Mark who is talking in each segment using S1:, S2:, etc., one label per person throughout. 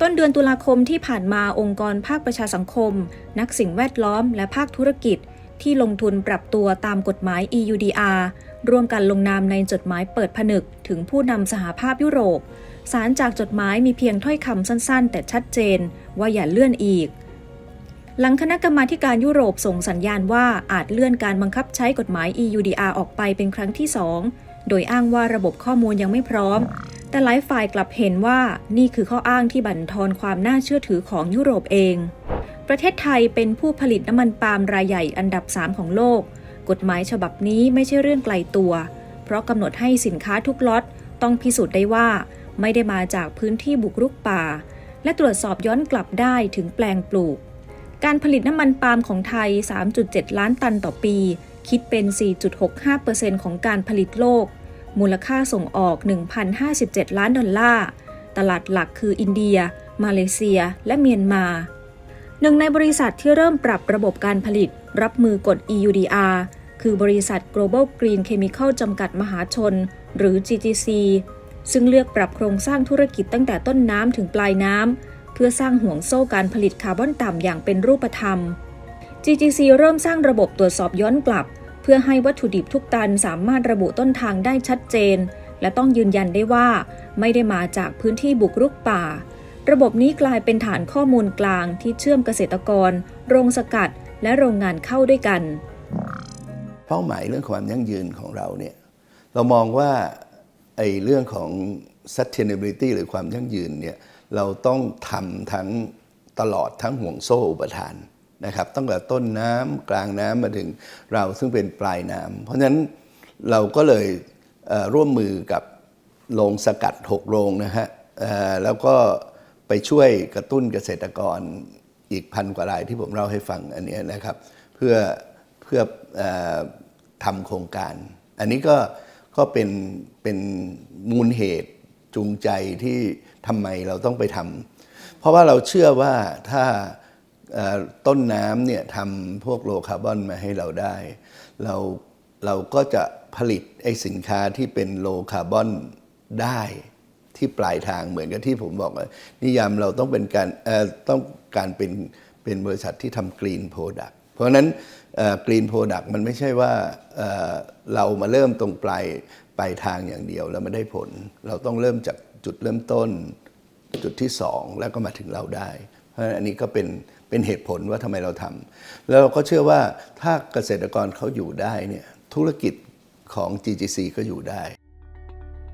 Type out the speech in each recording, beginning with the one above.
S1: ต้นเดือนตุลาคมที่ผ่านมาองค์กรภาคประชาสังคม นักสิ่งแวดล้อม และภาคธุรกิจ ที่ลงทุนปรับตัวตามกฎหมาย EUDR ร่วมกันลงนามในจดหมายเปิดผนึกถึงผู้นำสหภาพยุโรป สารจากจดหมายมีเพียงถ้อยคำสั้นๆ แต่ชัดเจน ว่าอย่าเลื่อนอีก หลังคณะกรรมาการยุโรปส่งสัญญาณว่าอาจเลื่อนการบังคับใช้กฎหมาย EUDR ออกไปเป็นครั้งที่สองโดยอ้างว่าระบบข้อมูลยังไม่พร้อม แต่หลายฝ่ายกลับเห็นว่านี่คือข้ออ้างที่บั่นทอนความน่าเชื่อถือของยุโรปเอง ประเทศไทยเป็นผู้ผลิตน้ำมันปาล์มรายใหญ่อันดับ 3 ของโลก กฎหมายฉบับนี้ไม่ใช่เรื่องไกลตัว เพราะกำหนดให้สินค้าทุกล็อตต้องพิสูจน์ได้ว่าไม่ได้มาจากพื้นที่บุกรุกป่า และตรวจสอบย้อนกลับได้ถึงแปลงปลูก การผลิตน้ำมันปาล์มของไทย 3.7 ล้านตันต่อปี คิดเป็น 4.65%ของการผลิตโลก มูลค่าส่งออก 1,057 ล้านดอลลาร์ ตลาดหลักคืออินเดีย มาเลเซีย และเมียนมา หนึ่งในบริษัทที่เริ่มปรับระบบการผลิต รับมือกฎ EUDR คือบริษัท Global Green Chemical จำกัดมหาชน หรือ GGC ซึ่งเลือกปรับโครงสร้างธุรกิจตั้งแต่ต้นน้ำถึงปลายน้ำ เพื่อสร้างห่วงโซ่การผลิตคาร์บอนต่ำอย่างเป็นรูปธรรม GGC เริ่มสร้างระบบตรวจสอบย้อนกลับ เพื่อให้วัตถุดิบทุกตันสามารถระบุต้นทางได้ชัดเจน และต้องยืนยันได้ว่า ไม่ได้มาจากพื้นที่บุกรุกป่า ระบบนี้กลายเป็นฐานข้อมูลกลางที่เชื่อมเกษตรกร โรงสกัด และโรงงานเข้าด้วยกัน
S2: เป้าหมายเรื่องความยั่งยืนของเราเนี่ยเรามองว่าไอ้เรื่องของ sustainability หรือความยั่งยืนเนี่ยเราต้องทำทั้งตลอดทั้งห่วงโซ่อุปทาน นะครับตั้งแต่ต้นน้ำกลางน้ำมาถึงเราซึ่งเป็นปลายน้ำเพราะฉะนั้นเราก็เลยร่วมมือกับโรงสกัด6โรงนะฮะแล้วก็ไปช่วยกระตุ้นเกษตรกรอีกพันกว่ารายที่ผมเล่าให้ฟังอันเนี้ยนะครับเพื่อเพื่ออทำโครงการ อันนี้ก็ก็เป็นเป็นมูลเหตุจูงใจที่ทำไมเราต้องไปทำเพราะว่าเราเชื่อว่าถ้า ต้นน้ำเนี่ยทำพวกโลคาร์บอนมาให้เราได้ เราเราก็จะผลิตไอสินค้าที่เป็นโลคาร์บอนได้ที่ปลายทางเหมือนกับที่ผมบอกว่านิยามเราต้องเป็นการต้องการเป็นเป็นบริษัทที่ทำกรีนโปรดักต์เพราะฉะนั้นกรีนโปรดักต์มันไม่ใช่ว่าเอ่อเรามาเริ่มตรงปลายปลายทางอย่างเดียวแล้วมันได้ผล เราต้องเริ่มจากจุดเริ่มต้น จุดที่สองแล้วก็มาถึงเราได้ เพราะฉะนั้นอันนี้ก็เป็นเป็นเหตุผลว่าทำไมเราทำแล้วเราก็เชื่อว่าถ้าเกษตรกรเขาอยู่ได้เนี่ยธุรกิจของ GGC ก็อยู่ได้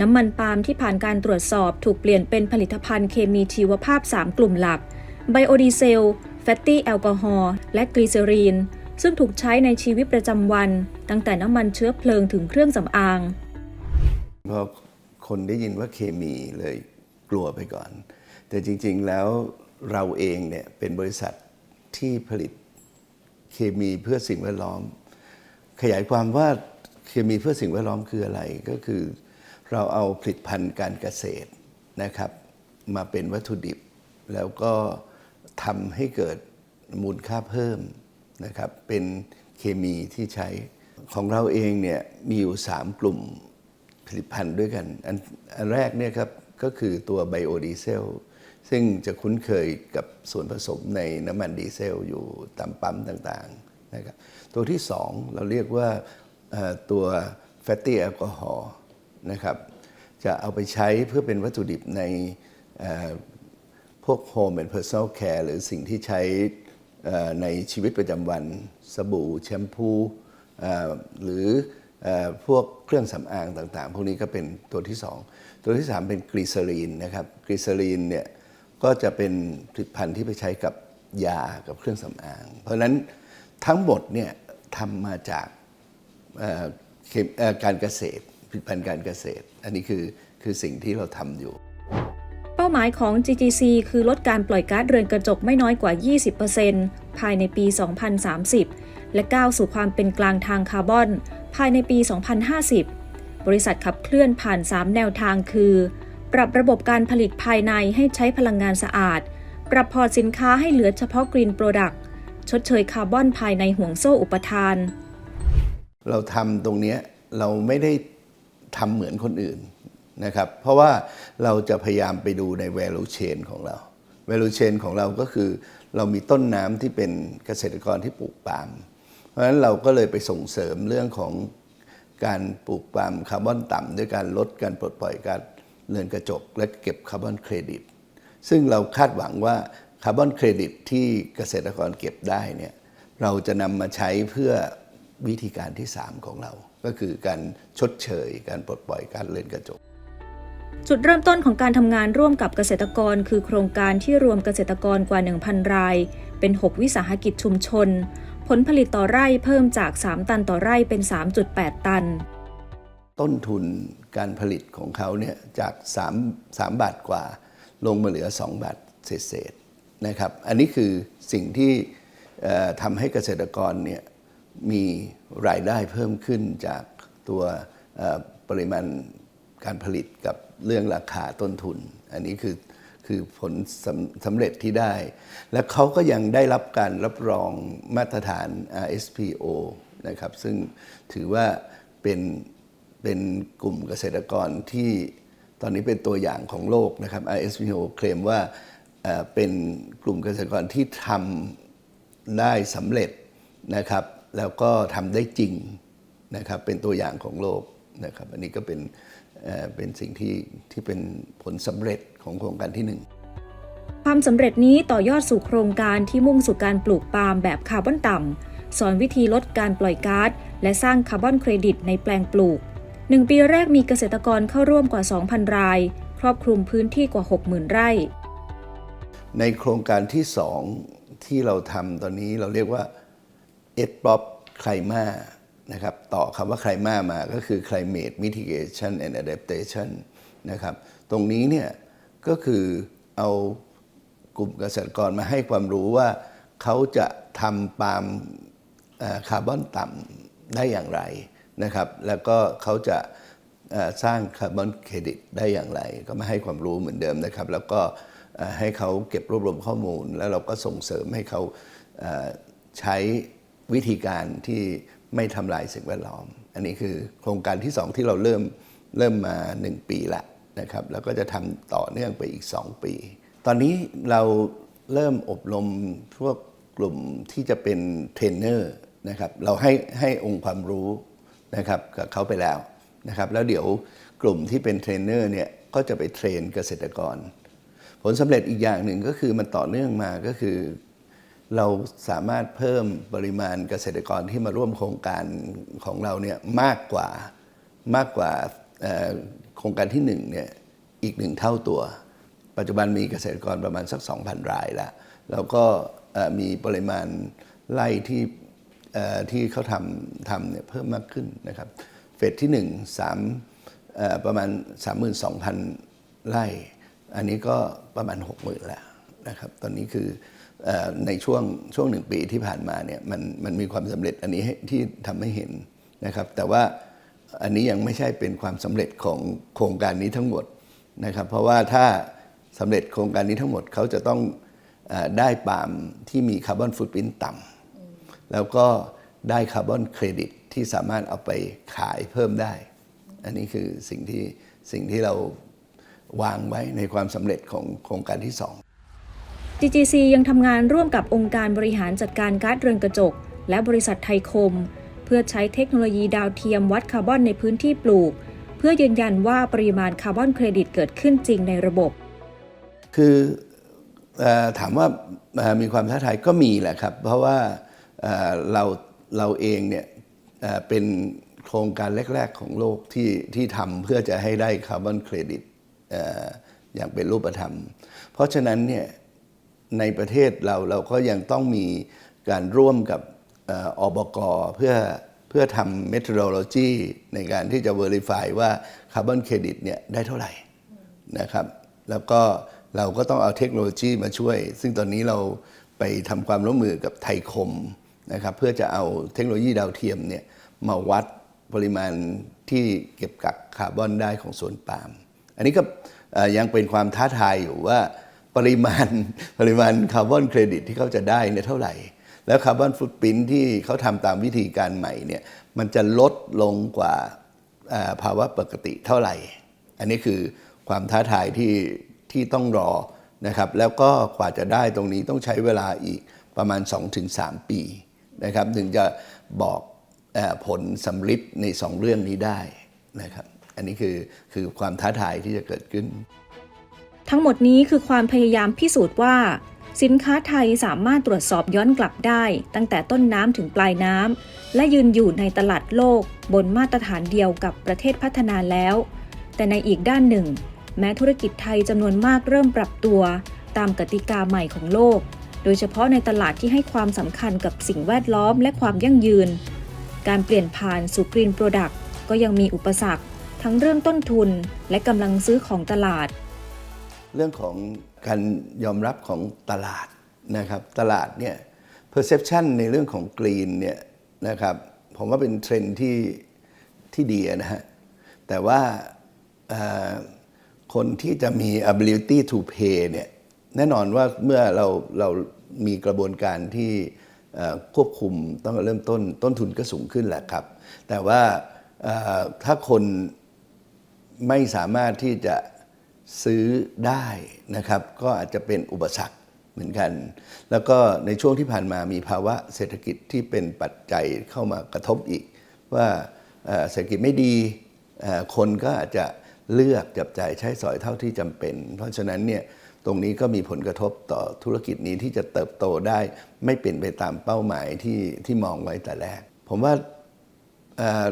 S1: น้ำมันปาล์มที่ผ่านการตรวจสอบถูกเปลี่ยนเป็นผลิตภัณฑ์เคมีชีวภาพ 3 กลุ่มหลัก ไบโอดีเซล แฟตตี้แอลกอฮอล์และกลีเซอรีน ซึ่งถูกใช้ในชีวิตประจำวัน ตั้งแต่น้ำมันเชื้อเพลิงถึงเครื่องสำอาง
S2: พอคนได้ยินว่าเคมีเลยกลัวไปก่อน แต่จริง ๆแล้ว เราเองเนี่ยเป็นบริษัทที่ผลิตเคมีเพื่อสิ่งแวดล้อม ขยายความว่าเคมีเพื่อสิ่งแวดล้อมคืออะไรก็คือ เราเอาผลิตภัณฑ์การเกษตรนะครับ มาเป็นวัตถุดิบ แล้วก็ทำให้เกิดมูลค่าเพิ่มนะครับ เป็นเคมีที่ใช้ของเราเองเนี่ยมีอยู่ 3 กลุ่มผลิตภัณฑ์ด้วยกัน อันอันแรกเนี่ยครับก็คือตัวไบโอดีเซล ซึ่งจะคุ้นเคยกับส่วนผสมในน้ำมันดีเซลอยู่ตามปั๊มต่างๆนะครับตัวที่ 2 เราเรียกว่าตัวแฟตตี้แอลกอฮอล์นะครับจะเอาไปใช้เพื่อเป็นวัตถุดิบในพวก Home and Personal Care หรือสิ่งที่ใช้ในชีวิตประจำวัน สบู่แชมพูหรืออพวกเครื่องสำอางต่างๆ พวกนี้ก็เป็นตัวที่ 2 ตัวที่ 3 เป็นกลีเซอรีนนะครับกลีเซอรีนเนี่ย ก็จะเป็นผลิตภัณฑ์ที่ไปใช้กับยากับเครื่องสำอาง เพราะฉะนั้นทั้งหมดเนี่ยทำมาจากการเกษตรผลิตภัณฑ์การเกษตร อันนี้คือคือสิ่งที่เราทำอยู่
S1: เป้าหมายของ GGC คือลดการปล่อยก๊าซเรือนกระจกไม่น้อยกว่า 20%ภายในปี 2030 และก้าวสู่ความเป็นกลางทางคาร์บอน ภายในปี 2050 บริษัทขับเคลื่อนผ่าน 3 แนวทางคือ ปรับระบบการผลิตภายในให้ใช้พลังงานสะอาด ปรับพอร์ตสินค้าให้เหลือเฉพาะกรีนโปรดักต์ชดเชยคาร์บอนภายในห่วงโซ่อุปทาน
S2: เราทำตรงนี้เราไม่ได้ทำเหมือนคนอื่นนะครับ เพราะว่าเราจะพยายามไปดูใน value chain ของเรา value chain ของเราก็คือ เรามีต้นน้ำที่เป็นเกษตรกรที่ปลูกปาล์มเพราะฉะนั้นเราก็เลยไปส่งเสริมเรื่องของการปลูกปาล์มคาร์บอนต่ำด้วยการลดการปลดปล่อยก๊าซ เรือนกระจกและเก็บคาร์บอนเครดิต ซึ่งเราคาดหวังว่าคาร์บอนเครดิตที่เกษตรกรเก็บได้เนี่ยเราจะนำมาใช้เพื่อวิธีการที่ 3 ของเรา ก็คือการชดเชย การปลดปล่อยก๊าซเรือนกระจก
S1: จุดเริ่มต้นของการทำงานร่วมกับเกษตรกร คือโครงการที่รวมเกษตรกรกว่า 1,000 ราย เป็น 6 วิสาหกิจชุมชน ผลผลิตต่อไร่เพิ่มจาก 3 ตันต่อไร่เป็น 3.8 ตัน
S2: ต้นทุน การผลิตของเขาเนี่ยจาก 3 3 บาทกว่า ลงมาเหลือ 2 บาทเศษๆนะครับ อันนี้คือสิ่งที่ทำให้เกษตรกรเนี่ยมีรายได้เพิ่มขึ้นจากตัวปริมาณการผลิตกับเรื่องราคาต้นทุน อันนี้คือคือผลสำสำเร็จที่ได้ และเขาก็ยังได้รับการรับรองมาตรฐาน RSPO นะครับ ซึ่งถือว่าเป็น เป็นกลุ่มเกษตรกรที่ตอนนี้เป็นตัวอย่างของโลกนะครับ ISPO เคลมว่าเป็นกลุ่มเกษตรกรที่ทำได้สำเร็จนะครับ แล้วก็ทำได้จริงนะครับ เป็นตัวอย่างของโลกนะครับ อันนี้ก็เป็นเอ่อเป็นสิ่งที่ที่เป็นผลสำเร็จของโครงการที่หนึ่ง
S1: ความสำเร็จนี้ต่อยอดสู่โครงการที่มุ่งสู่การปลูกปาล์มแบบคาร์บอนต่ำสอนวิธีลดการปล่อยก๊าซและสร้างคาร์บอนเครดิตในแปลงปลูก 1 ปีแรกมีเกษตรกรเข้าร่วมกว่า 2,000 ราย ครอบคลุมพื้นที่กว่า 60,000 ไร่
S2: ในโครงการที่สองที่เราทำตอนนี้เราเรียกว่า e d p o p c l i m a นะครับต่อคำว่า c l i m a มาก็คือ climate mitigation and adaptation นะครับตรงนี้เนี่ยก็คือเอากลุ่มเกษตรกรมาให้ความรู้ว่าเขาจะทำปาล์มคาร์บอนต่ำได้อย่างไร นะครับ แล้วก็เขาจะสร้างคาร์บอนเครดิตได้อย่างไร ก็มาให้ความรู้เหมือนเดิมนะครับ แล้วก็ให้เขาเก็บรวบรวมข้อมูล แล้วเราก็ส่งเสริมให้เขาใช้วิธีการที่ไม่ทำลายสิ่งแวดล้อม อันนี้คือโครงการที่สองที่เราเริ่มเริ่มมา 1 ปีละนะครับแล้วก็จะทำต่อเนื่องไปอีก 2 ปี ตอนนี้เราเริ่มอบรมพวกกลุ่มที่จะเป็นเทรนเนอร์นะครับเราให้ให้องค์ความรู้ นะครับกับเขาไปแล้วนะครับแล้วเดี๋ยวกลุ่มที่เป็นเทรนเนอร์เนี่ยก็จะไปเทรนเกษตรกร ผลสำเร็จอีกอย่างหนึ่งก็คือมันต่อเนื่องมาก็คือ เราสามารถเพิ่มปริมาณเกษตรกรที่มาร่วมโครงการของเราเนี่ยมากกว่ามากกว่าโครงการที่หนึ่งเนี่ยอีกหนึ่งเท่าตัว ปัจจุบันมีเกษตรกรประมาณสัก 2,000 รายแล้วแล้วก็มีปริมาณไร่ที่ ที่เขาทำทำเนี่ยเพิ่มมากขึ้นนะครับ เฟสที่ 1 3เอ่อประมาณ 32,000 ไร่ อันนี้ก็ประมาณ 60,000แล้วนะครับ ตอนนี้คืออในช่วงช่วงหนึ่งปีที่ผ่านมาเนี่ยมันมันมีความสำเร็จอันนี้ที่ทำให้เห็นนะครับ แต่ว่าอันนี้ยังไม่ใช่เป็นความสำเร็จของโครงการนี้ทั้งหมดนะครับ เพราะว่าถ้าสำเร็จโครงการนี้ทั้งหมดเขาจะต้องอได้ปาล์มที่มีคาร์บอนฟุตปรินต่ำ แล้วก็ได้คาร์บอนเครดิตที่สามารถเอาไปขายเพิ่มได้ อันนี้คือสิ่งที่สิ่งที่เราวางไว้ในความสำเร็จของโครงการที่สอง
S1: GGC ยังทำงานร่วมกับองค์การบริหารจัดการก๊าซเรือนกระจก และบริษัทไทยคม เพื่อใช้เทคโนโลยีดาวเทียมวัดคาร์บอนในพื้นที่ปลูก เพื่อยืนยันว่าปริมาณคาร์บอนเครดิตเกิดขึ้นจริงในระบบ
S2: คือเออถามว่าเอ่อมีความท้าทายก็มีแหละครับ เพราะว่า เราเราเองเนี่ยเป็นโครงการแรก ๆ ของโลกที่ที่ทำเพื่อจะให้ได้คาร์บอนเครดิตอย่างเป็นรูปธรรม เพราะฉะนั้นเนี่ยในประเทศเราเราก็ยังต้องมีการร่วมกับอบกเพื่อเพื่อทำ methodology ในการที่จะ verify ว่าคาร์บอนเครดิตเนี่ยได้เท่าไหร่นะครับ แล้วก็เราก็ต้องเอาเทคโนโลยีมาช่วย ซึ่งตอนนี้เราไปทำความร่วมมือกับไทยคม นะครับเพื่อจะเอาเทคโนโลยีดาวเทียมเนี่ยมาวัดปริมาณที่เก็บกักคาร์บอนได้ของสวนปาล์มอันนี้ก็ยังเป็นความท้าทายอยู่ว่าปริมาณปริมาณคาร์บอนเครดิตที่เขาจะได้เนี่ยเท่าไหร่ แล้วคาร์บอนฟุตปรินที่เขาทำตามวิธีการใหม่เนี่ยมันจะลดลงกว่าภาวะปกติเท่าไหร่ อันนี้คือความท้าทายที่ที่ต้องรอนะครับ แล้วก็กว่าจะได้ตรงนี้ต้องใช้เวลาอีกประมาณ 2-3 ปี นะครับ ถึงจะบอกอผลสำลิดในสองเรื่องนี้ได้นะครับ อันนี้คือคือความท้าทายที่จะเกิดขึ้น
S1: ทั้งหมดนี้คือความพยายามพิสูจน์ว่า สินค้าไทยสามารถตรวจสอบย้อนกลับได้ ตั้งแต่ต้นน้ำถึงปลายน้ำและยืนอยู่ในตลาดโลก บนมาตรฐานเดียวกับประเทศพัฒนาแล้ว แต่ในอีกด้านหนึ่ง แม้ธุรกิจไทยจำนวนมากเริ่มปรับตัว ตามกติกาใหม่ของโลก โดยเฉพาะในตลาดที่ให้ความสำคัญกับสิ่งแวดล้อมและความยั่งยืน การเปลี่ยนผ่านสู่กรีนโปรดักต์ก็ยังมีอุปสรรค ทั้งเรื่องต้นทุนและกำลังซื้อของตลาด
S2: เรื่องของการยอมรับของตลาดนะครับ ตลาดเนี่ย perception ในเรื่องของกรีนเนี่ยนะครับผมว่าเป็นเทรนที่ที่ดีนะฮะ แต่ว่าคนที่จะมี ability to pay เนี่ย แน่นอนว่าเมื่อเราเรามีกระบวนการที่ควบคุมต้องเริ่มต้นต้นทุนก็สูงขึ้นแหละครับ แต่ว่าถ้าคนไม่สามารถที่จะซื้อได้นะครับ ก็อาจจะเป็นอุปสรรคเหมือนกัน แล้วก็ในช่วงที่ผ่านมามีภาวะเศรษฐกิจที่เป็นปัจจัยเข้ามากระทบอีก ว่าเศรษฐกิจไม่ดีคนก็อาจจะเลือกจับจ่ายใช้สอยเท่าที่จำเป็น เพราะฉะนั้นเนี่ย ตรงนี้ก็มีผลกระทบต่อธุรกิจนี้ที่จะเติบโตได้ ไม่เป็นไปตามเป้าหมายที่ที่มองไว้แต่แรก ผมว่า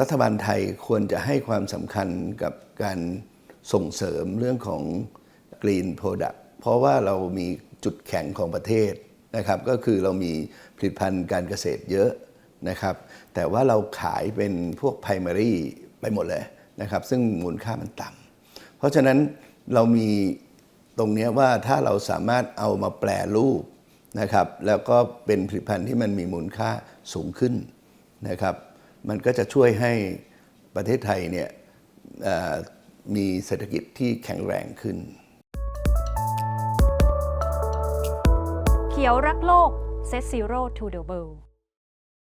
S2: รัฐบาลไทยควรจะให้ความสำคัญกับการส่งเสริมเรื่องของ Green Product เพราะว่าเรามีจุดแข็งของประเทศนะครับ ก็คือเรามีผลิตภัณฑ์การเกษตรเยอะนะครับ แต่ว่าเราขายเป็นพวก primary ไปหมดเลยนะครับ ซึ่งมูลค่ามันต่ำเพราะฉะนั้นเรามี ตรงนี้ว่าถ้าเราสามารถเอามาแปลรูปนะครับ แล้วก็เป็นผลิตภัณฑ์ที่มันมีมูลค่าสูงขึ้นนะครับ มันก็จะช่วยให้ประเทศไทยเนี่ยมีเศรษฐกิจที่แข็งแรงขึ้น
S1: เขียวรักโลก Set Zero to the World